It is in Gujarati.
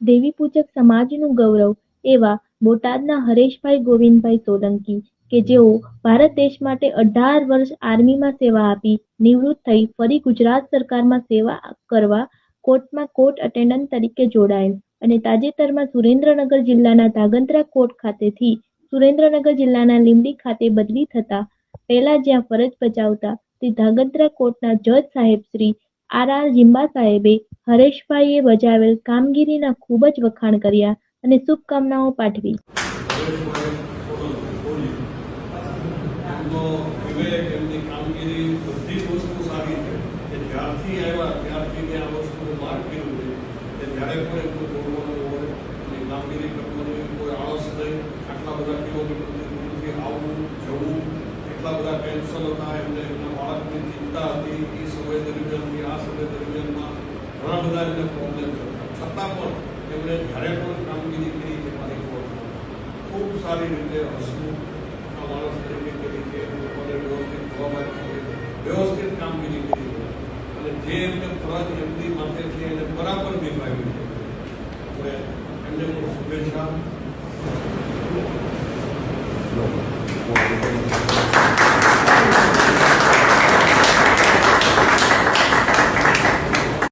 દેવીપૂજક સમાજનું ગૌરવ એવા બોટાદના હરેશભાઈ ગોવિંદભાઈ સોલંકી કે જેઓ ભારત દેશ માટે અઢાર વર્ષ આર્મીમાં સેવા આપી, નિવૃત્ત થઈ ફરી ગુજરાત સરકારમાં સેવા કરવા કોર્ટમાં કોર્ટ અટેન્ડન્ટ તરીકે જોડાયેલ અને તાજેતરમાં સુરેન્દ્રનગર જિલ્લાના ધાગંદ્રા કોર્ટ ખાતેથી સુરેન્દ્રનગર જિલ્લાના લીંબડી ખાતે બદલી થતા પહેલા જ્યાં ફરજ બજાવતા તે ધાગંદ્રા કોર્ટના જજ સાહેબ શ્રી આર આર જિંબા સાહેબે હરેશભાઈએ બજાવેલ કામગીરીના ખૂબ જ વખાણ કર્યા અને શુભકામનાઓ પાઠવી. એટલા બધા હતા એમને એમના બાળકની ચિંતા ઘણા બધા એમને પ્રોબ્લેમ છતાં પણ એમણે જ્યારે પણ કામગીરી કરી છે કોર્ટમાં ખૂબ સારી રીતે હસવું, આ માણસ તરીકે કરી છે લોકોને વ્યવસ્થિત જોવા માટે વ્યવસ્થિત કામગીરી કરી અને જે એમને ફરજ એમની માથે છે, એને બરાબર નિભાવી છે. એમને પણ શુભેચ્છા.